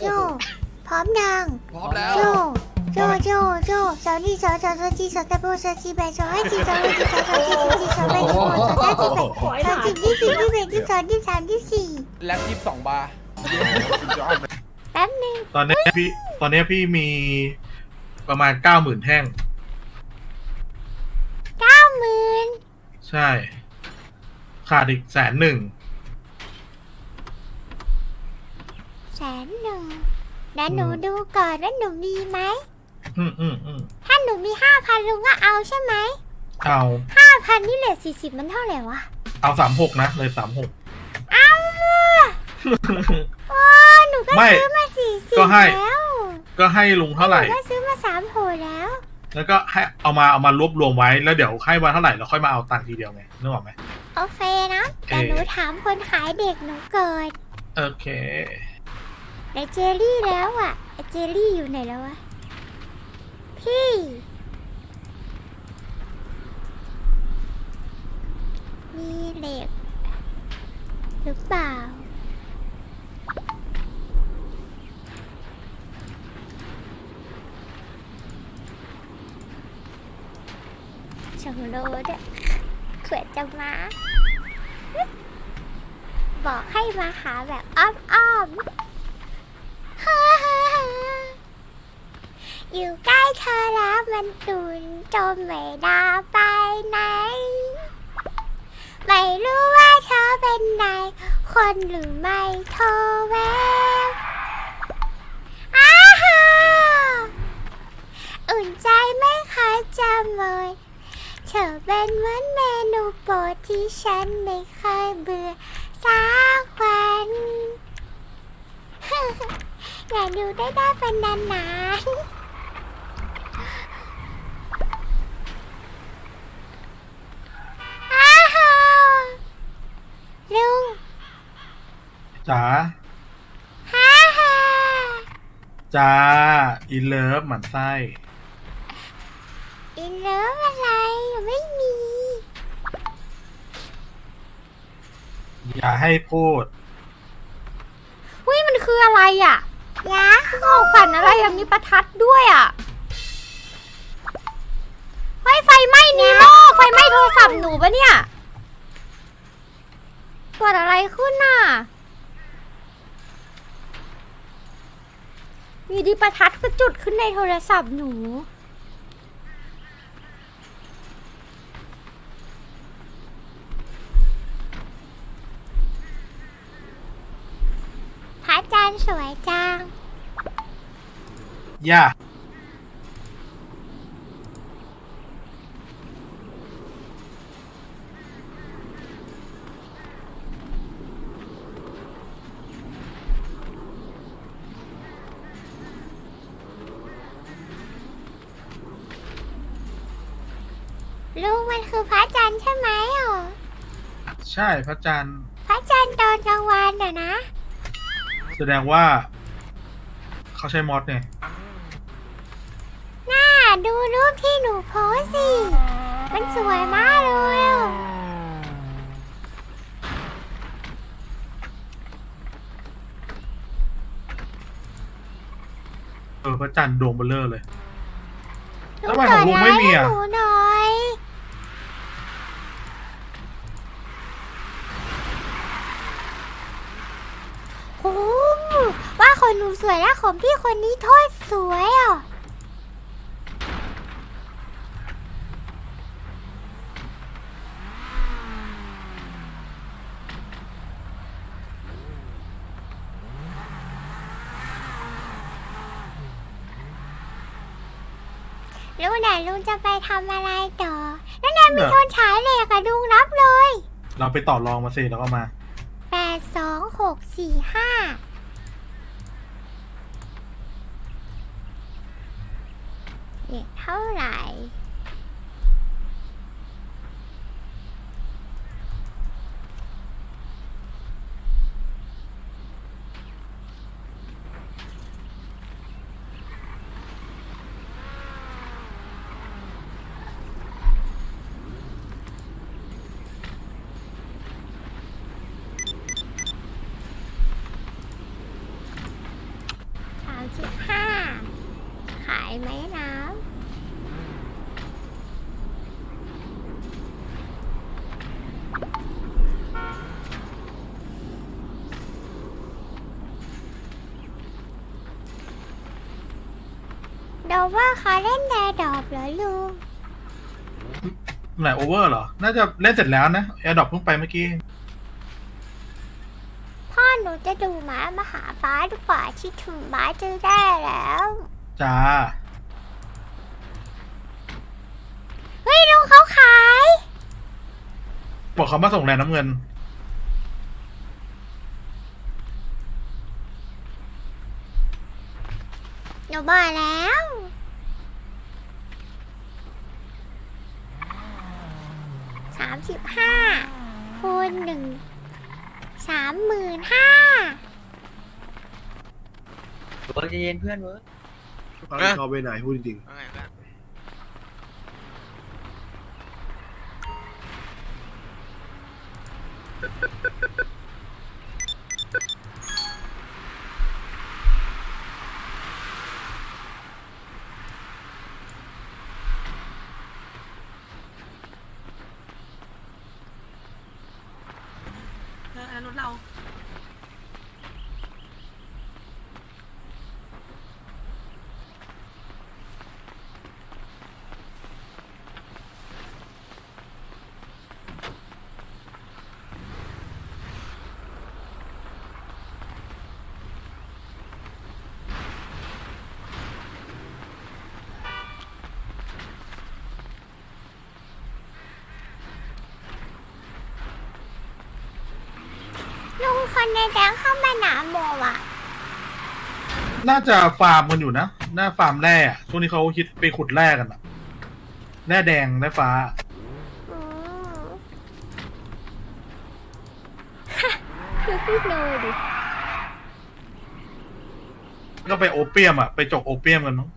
โจ พร้อมยังพร้อมแล้ว โจ โจ โจ โจสาวนี่สาวสาวสาวจีสาวตะโบสาวจีแบสาวให้จีสาวให้จีสาวสาวจีสาวจีสาวแบสาวสาวจีแบสาวจีที่สี่ที่แบที่สองที่สามที่สี่แล็บยี่สิบสองบาร์แป๊บนึงตอนนี้พี่ตอนนี้พี่มีประมาณเก้าหมื่นแท่งเก้าหมื่นใช่ ขาดอีกแสนหนึ่ง แส นหนึ่งแล้วหนูดูก่อนว่าหนูมีไหม อืมอืมอืมถ้าหนูมีห้าพันลุงก็เอาใช่ไหมเอาห้าพันนี่เหลือสี่สิบมันเท่าไหร่วะ เอาสามหกนะเลยสามหก เอาโอ้หนูก็ไม่ซื้อมาสี่สิบก็ให้ แล้วก็ให้ลุงเท่าไหร่นูก็ซื้อมาสามโหแล้ว แล้วก็ให้เอามาเอามารวบรวมไว้แล้วเดี๋ยวให้มาเท่าไหร่แล้วค่อยมาเอาตังค์ทีเดียวไงนึกออกไหม โอเคนะ แต่เอ่อ หนูถามคนขายเด็กหนูเกิด โอเค แต่เจลลี่แล้วอะไอเจลลี่อยู่ไหนแล้ววะพี่ มีเหล็ก หรือเปล่าชงโลด้วยเขื่อนจะมาบอกให้มาหาแบบอ้อมๆฮ่าฮ่าฮ่า อยู่ใกล้เธอแล้วมันตุนจมไม่ได้ไปไหน ไม่รู้ว่าเธอเป็นนายคนหรือไม่โทรแววอ้าฮ่าอุ่นใจไม่เคยจะหมดเธอเป็นเหมือนเมนูโปรดที่ฉันไม่เคยเบื่อสักวัน อยากดูได้ได้เป็นนานๆอ้าวลุงจ๋าฮ่าฮ่าจ้าอินเลิฟหมันไส้อินเลิฟอะไรยังไม่มี อย่าให้พูด หุ้ยมันคืออะไรอะ ยาของขวัญอะไรอะมีประทัดด้วยอะเฮ้ยไฟไหม้นีโม่ไฟไหม้โทรศัพท์หนูปะเนี่ยเกิดอะไรขึ้นน่ะมีดีประทัดก็จุดขึ้นในโทรศัพท์หนู พระจันทร์สวยจังอย่าลุงมันคือพระจันทร์ใช่ไหมอะใช่พระจันทร์พระจันทร์ตอนกลางวันอะนะ แสดงว่า เขาใช้มอสไงน่าดูรูปที่หนูโพสสิ มันสวยมากเลยอะเออพระจันทร์ดวงเบลเลอร์เลยลุทำไมของลุงไม่มีอะกดลค์ให้หนูหน่อยโอ้ว่าคนหนู สวยแล้วของพี่คนนี้โทษสวยอะลุงไหนลุงจะไปทำอะไรต่อแล้วนายมีคนฉายเหล็กอะลุงรับเลย เราไปต่อรองมาสิแล้วก็มาแปดสองหกสี่ห้า เท่าไหร่ ดาว่าเขาเล่นแดร์ดอบเหรอลุงไหนโอเวอร์เหรอ น่าจะเล่นเสร็จแล้วนะแอร์ดรอปเพิ่งไปเมื่อกี้ พ่อหนูจะดูหมามาหาป้าดีกว่าที่ถึงบ้านจะได้แล้ว จ้า เฮ้ยลุงเขาขาย บอกเขามาส่งแรงน้ำเงิน หนูบอกแล้ว สามสิบห้าคูณหนึ่งสามหมื่นห้าเวิร์กใจเย็นเพื่อนเวิร์กตอนนี้เขาไปไหนพูดจริงว่าไง รถเรา คนในแดงเข้ามาหนาโมอะ น่าจะฟาร์มกันอยู่นะน่าฟาร์มแร่อะช่วงนี้เขาคิดไปขุดแร่กันอะแร่แดงแร่ฟ้า อืมดูพี่โนดิ ก็ไปโอเปียมอะไปจกโอเปียมกันมั้ง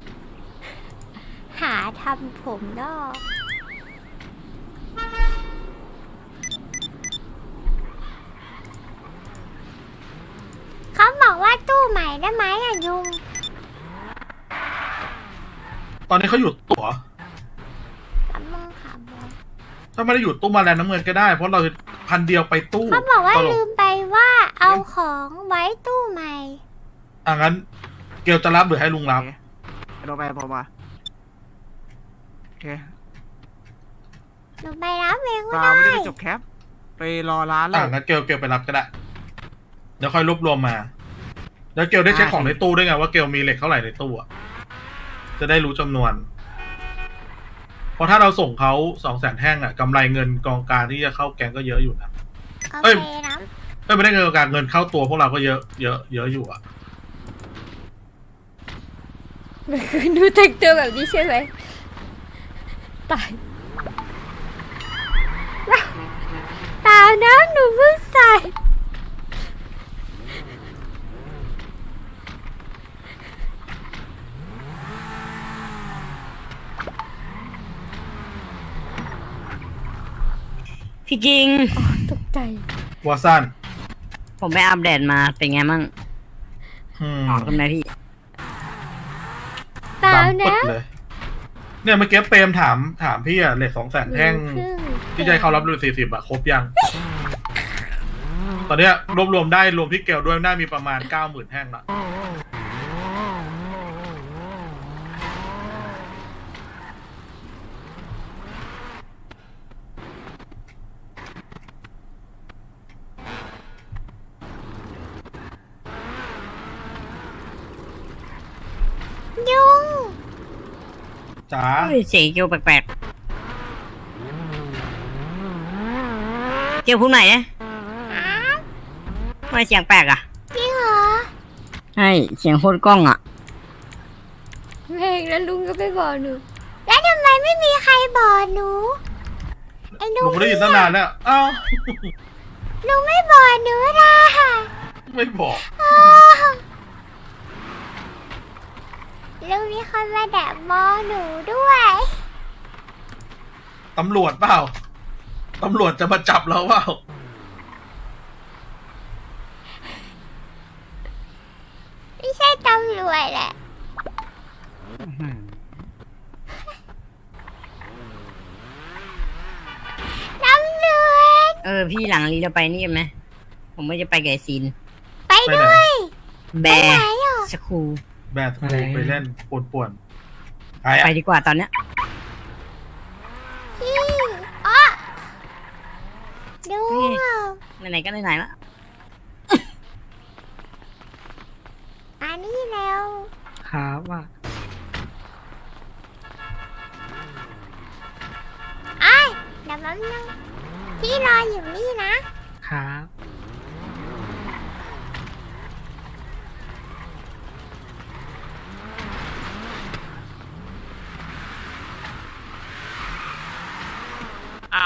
หาทำผมดอกเขาบอกว่าตู้ใหม่ ได้ไหมอะยุงตอนนี้เขาอยู่ตั๋วกับมึงค่ะบอยถ้าไม่ได้อยู่ตู้มาแรงน้ำเงินก็ได้ เพราะเราพันเดียวไปตู้เขาบอกว่าตลลืมไปว่าเอาของไว้ตู้ใหม่อะงั้น เกลจะรับหรือให้ลุงรับโดนไปพอมาโอเคหนูไปรับเองก็ปลาได้ไม่ได้ไปจบแคป ไปรอร้านแล้อะวงั้นเกลเกลไปรับก็ได้ เดี๋ยวค่อยรวบรวมมา แล้วเกลได้เช็คอ่าของในตู้ด้วยไงว่าเกลมีเหล็กเท่าไหร่ในตู้อะจะได้รู้จำนวน เพราะถ้าเราส่งเขาสองแสนแท่งอะกำไรเงินกองกลารที่จะเข้าแกงก็เยอะอยู่นะ โอเอ้ย เคนะไม่ไม่ได้เงินกองกลารเงินเข้าตัวพวกเราก็เยอะเยอะเยอะอยู่อะดูแต่งตัวแบบนี้ใช่ไหมตายตาน้ำหนูเพิ่งใส่ พี่กิง ตกใจ วอซันผมไปอัปเดตมาเป็นไงมั่งอืมออกกันไหมพี่ ตาดำปึ๊ดน้ำเลย เนี่ยเมื่อกี้เปรมถามถามพี่อะเหล็กสองแสนแท่งครึ่งที่จะให้เขารับรุ่นสี่สิบอะครบยัง ตอนเนี้ยรวบรวมได้รวมที่เกลด้วยน่ามีประมาณเก้าหมื่นแท่งละ ยุง จ้าเฮ้ยเสียงเกียวแปลกๆเกียวพูดใหม่นะทำไมเสียงแปลกอะจริงเหรอใช่เสียงโคตรกล้องอะแม่งแล้วลุงก็ไปบอกหนู แล้วทำไมไม่มีใครบอกหนูไอ้หนูหนูไม่ได้ยินตั้งนานแล้วอ้าวหนูไม่บอกหนูล่ะไม่บอก อ้าว ลุงมีคนมาแดบมองหนูด้วยตำรวจเปล่า ตำรวจจะมาจับเราเปล่า ไม่ใช่ตำำรวยแหละอื้อหือร่ำรวยเออพี่หลังนี้เราไปนี่กันไหมผมว่าจะไปกับไอซีนไปไปไหนด้วย แบไปไหนร์อะ สคูล แบดไปเล่นป่วนๆไปไปอะดีกว่าตอนเนี้ยพี่อ๋อดูอะไหนๆก็ไหนๆละอันนี้แล้วครับว่าไอ้ยเดี๋ยวแป๊บนึงพี่รออยู่นี่นะครับ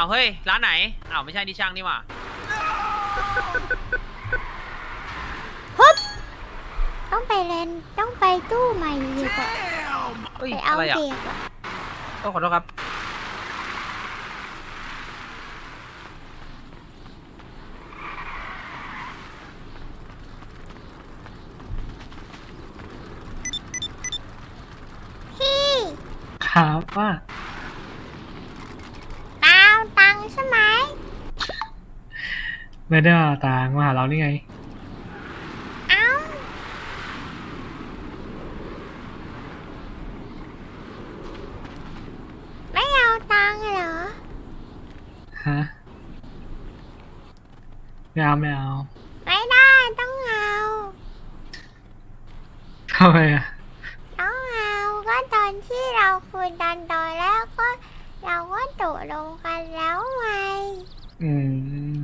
เฮ้ย ร้านไหนอ้าวไม่ใช่ที่ช่างนี่หว่าต้องไปเล่นต้องไปตู้ใหม่ดีกว่าเฮ้ยไปเอาอะไรอะเด็กอะต้องขอโทษครับ พี่ ครับว่า ตาเอาตังค์ใช่ไหม ไม่ได้เอาตังค์มาหาเรานี่ไง เอ้าไม่เอาตังค์เหรอ ฮะ ไม่เอาไม่เอา ไม่ได้ต้องเอา ทำไมอะ ต้องเอาก็ตอนที่เราคุยกันตอนแรกก็เราก็ตกลงกันแล้วไง อืม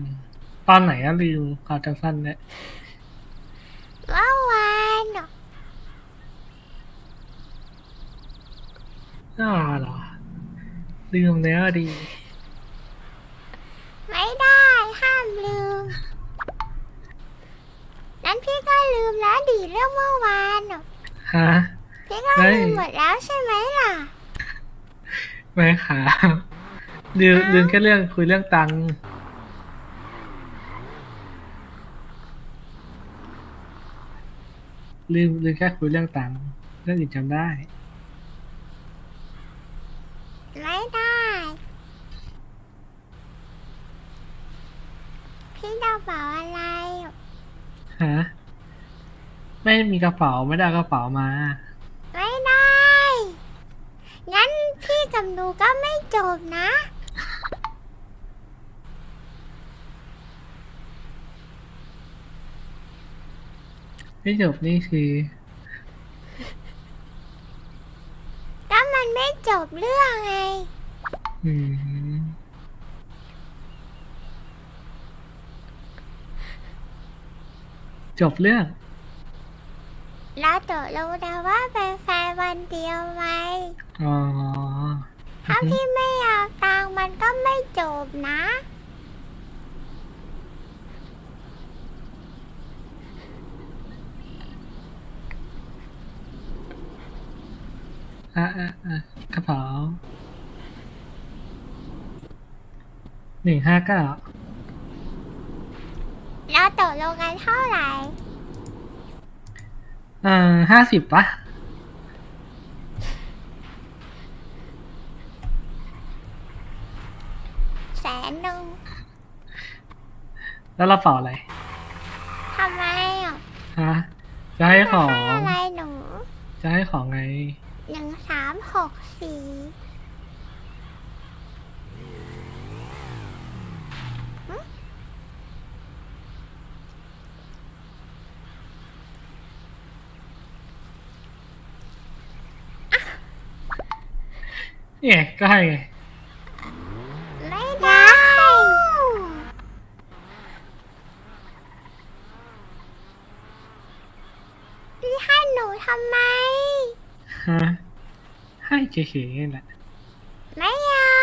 ต อนไหนอะริวข่าวจังสั้นเนี่ยเมื่อวานน่ะอ้าวเหรอลืมแล้วอะดี ไม่ได้ห้ามลืม นั้นพี่ก็ลืมแล้วดีเรื่องเมื่อวานน่ะฮะ พี่ก็ไม่ลืมหมดแล้วใช่ไหมล่ะ ไม่ค่ะลืมลืมแค่เรื่องคุยเรื่องตังค์ ลืมลืมแค่คุยเรื่องตังค์เรื่องอื่นจำได้ ไม่ได้ พี่จะบอกอะไรอะฮะไม่มีกระเป๋าไม่ได้เอากระเป๋ามา ไม่ได้ งั้นพี่กับหนูก็ไม่จบนะ ไม่จบนี่คือก็มันไม่จบเรื่องไง อืมจบเรื่องเราตกลงแต่ว่าเป็นแฟนวันเดียวไหมอ๋อ ถ้าพี่ไม่เอาตังค์มันก็ไม่จบนะ อะอะอะกระเป๋าหนึ่งห้าเก้าเราตกลงกันเท่าไหร่เอ่อห้าสิบปะแสนหนึ่งแล้วเราเป๋าอะไรทำไมอะฮะจะให้ของให้อะไรหนู จะให้ของไง หนึ่งสามหกสี่เนี่ยก็ให้ไงไม่ได้ พี่ให้หนูทำไม ฮะให้เฉยๆนี่แหละ ไม่เอา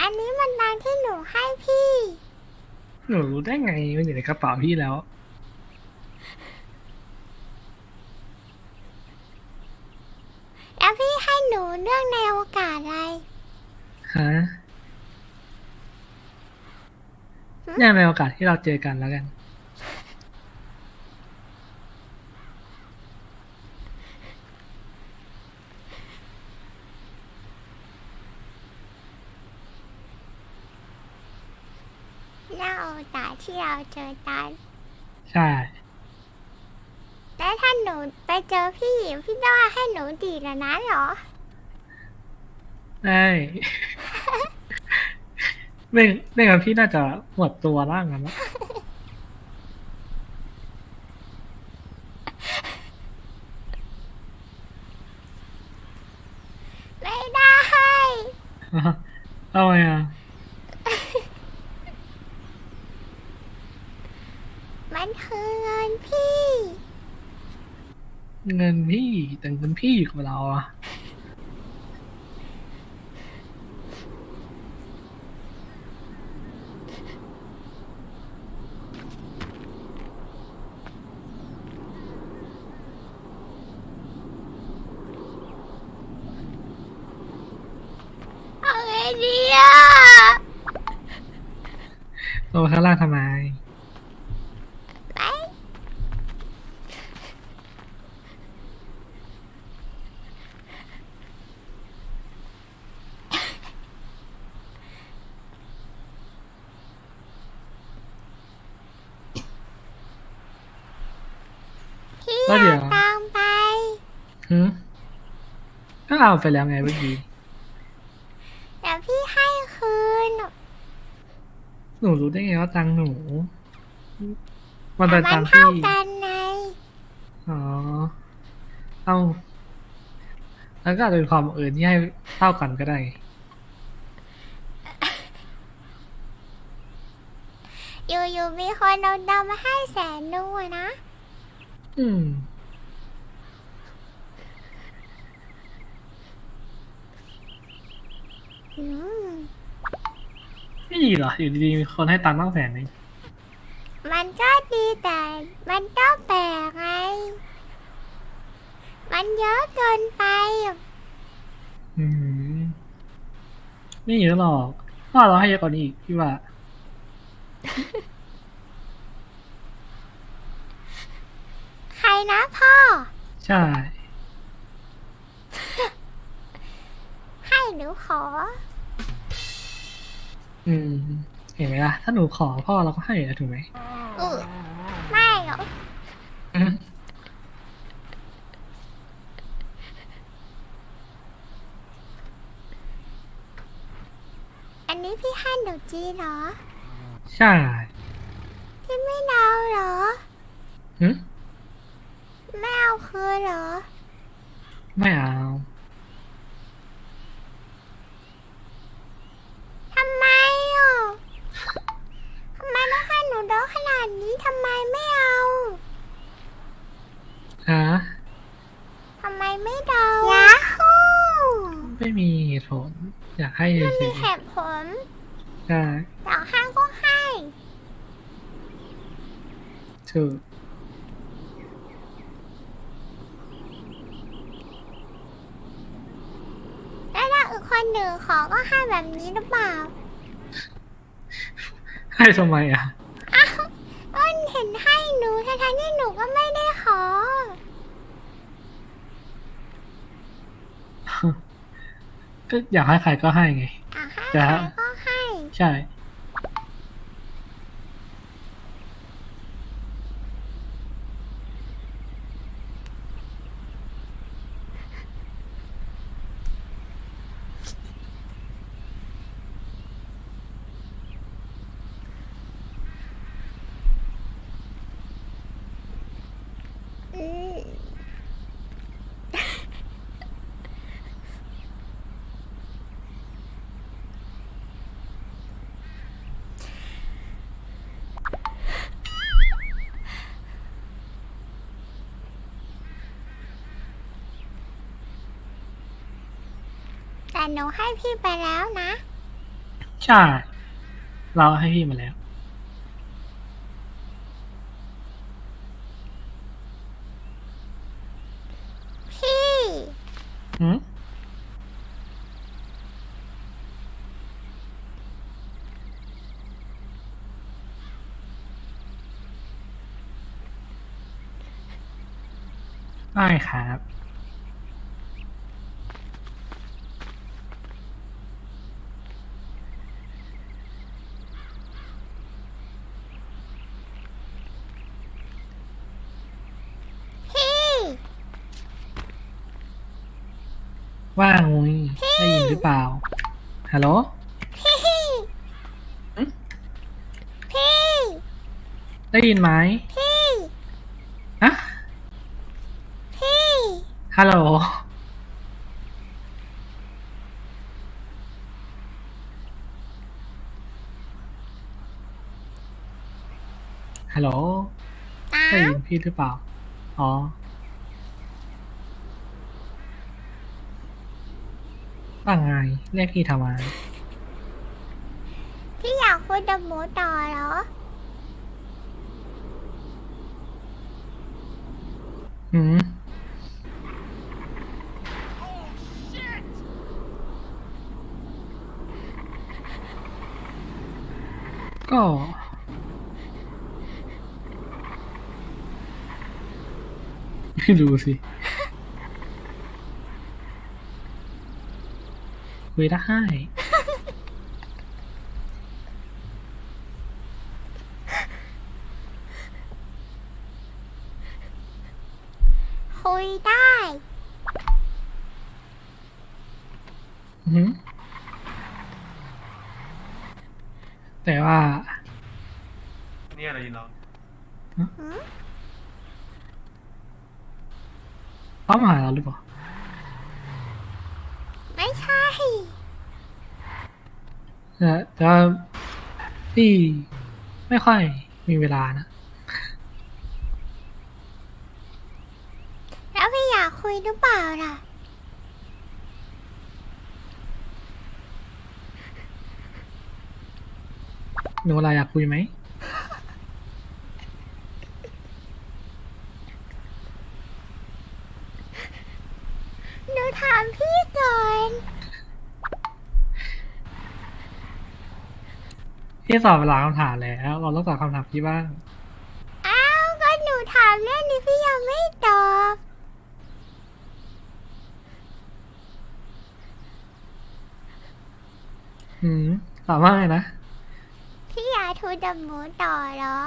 อันนี้มันตังค์ที่หนูให้พี่ หนูรู้ได้ไงมันอยู่ในกระเป๋าพี่แล้ว แล้วพี่ให้หนูเรื่องในโอกาสอะไร ฮะเนื่องในโอกาสที่เราเจอกันแล้วกัน จากที่ เราเจอกันใช่ แล้วถ้าหนูไปเจอพี่หญิงพี่ต้องให้หนูดีดแล้วนะเหรอ ได้เม่งเม่งกับพี่น่าจะหมดตัวร่างกันแล้วไม่ได้ทำไมอะ มันคือเงินพี่ เงินพี่แต่เงินพี่อยู่กับเราอะ เอาไงดีอะตัวข้างล่างทำไม ไปพี่แล้วเดี๋เอายวตังค์ไป หืมก็เอาไปแล้วไงเมื่อกี้ เดี๋ยวพี่ให้คืน ห นูรู้ได้ไงว่าตังค์หนู มันเป็นมัตังค์เท่าพี่ กันไงอ๋อ เอาแล้วก็อาจจะเป็นความบังเอิญที่ให้เท่ากันก็ได้ อยู่ๆมีคนเอาดาวมาให้แสนนึงอะนะ อืม อืม ไม่ดีเหรอ อยู่ดีๆมีคนให้ตังค์ตั้งแสนนึงมันก็ดีแต่มันก็แปลกไง มันเยอะเกินไปอะอืมไม่เยอะหรอกว่าเราให้เยอะกว่านี้อีกพี่ว่า ใครนะพ่อ ใช่ ให้หนูขอ อืม เห็นไหมล่ะ ถ้าหนูขอพ่อเราก็ให้อะถูกไหมเออไม่หรอกอืมอันนี้พี่ให้หนูจีเหรอใช่พี่ไม่เอาเหรอ หืมไม่เอาคืนเหรอ ไม่เอา ทำไมอะทำไมต้องให้หนูเดอขนาดนี้ทำไมไม่เอา ฮะ ทำไมไม่เดายาฮู ไม่มีเหตุผล อยาก ให้ไม่เฉมียเหตุผลๆใช่อยากให้ก็ให้ถูกแล้วถ้าอีกคนหนึ่งขอก็ให้แบบนี้หรือเปล่าให้ทำไมอะ อ้าวก็เห็นให้หนูทั้งๆที่หนูก็ไม่ได้ขอ ก็อยากให้ใครก็ให้ไงอยากให้จะใครก็ให้ ใช่ อืม แต่ หนูให้พี่ไปแล้วนะ ใช่ เราให้พี่มาแล้ว พี่หืมได้ครับ ว่างมุ้ยได้ยินหรือเปล่า ฮัลโหล พี่หึ พี่ได้ยินไหมพี่ฮะพี่ฮัลโหล ฮัลโหลอ้าได้วยินพี่หรือเปล่า อ๋อ ว่าไงเรียกพี่ทำไมพี่อยากคุยกับหมูต่อเหรอหืมก็ ไม่รู้สิ คุยได้ คุยได้อือหือแต่ว่านี่อะไรยินน้องเขามาหาเราหรือเปล่า ไม่ใช่แต่แต่ว่าพี่ไม่ค่อยมีเวลานะ แล้วพี่อยากคุยหรือเปล่าล่ะ หนูอะไรอยากคุยไหม หนูถามพี่ก่อน พี่สอบเวลาคำถามแล้ว เราต้องตอบคำถามพี่บ้าง อ้าว ก็หนูถามเรื่องนี้พี่ยังไม่ตอบ อืมตอบว่าไงนะ พี่อยากคุยกับหมูต่อเหรอ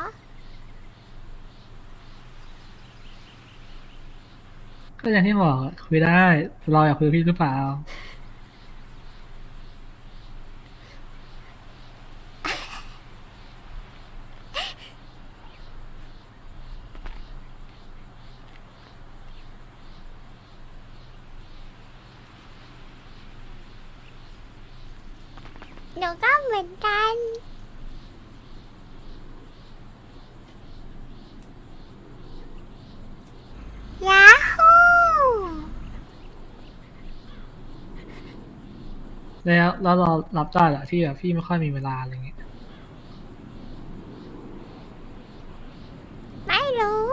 ก็อย่างที่บอกคุยได้เราอยากคุยกับพี่หรือเปล่า หนูก็เหมือนกัน ยาฮู แล้วแล้วเรารับได้เหรอที่แบบพี่ไม่ค่อยมีเวลาอะไรเงี้ยไม่รู้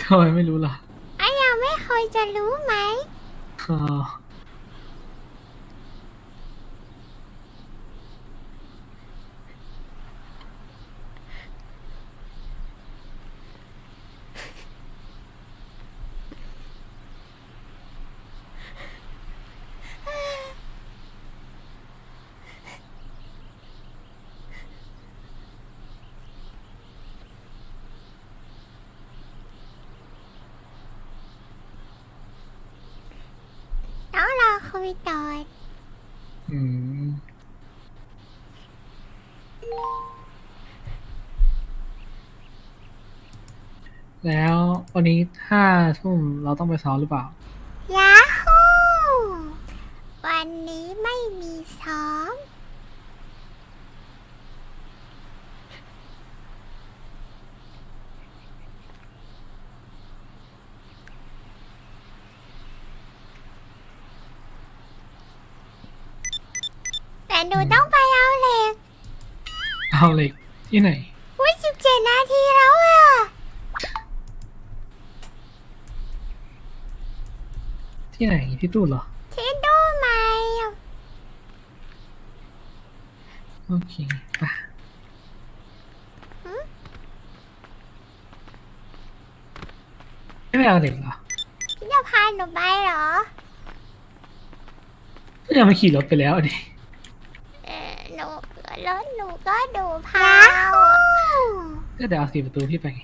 ทำไมไม่รู้ล่ะ ไอ้ยังไม่เคยจะรู้ไหม อ๋อ ต้องรอ คุยต่ออืม แล้ววันนี้ห้าทุ่มเราต้องไปซ้อมหรือเปล่า ยาฮูวันนี้ไม่มีซ้อม แต่หนูต้องไปเอาเหล็ก เอาเหล็กที่ไหนอุ้ยสิบเจ็ดนาทีแล้วอะที่ไหนที่ตู้เหรอที่ดูไหมอะโอเคไปไม่ไปเอาเหล็กเหรอพี่จะพาหนูไปเหรอก็ยังไม่ขี่รถไปแล้วดิเออหนู รถหนูก็ดูพาวก็เดี๋ยวเอาสี่ประตูพี่ไปไง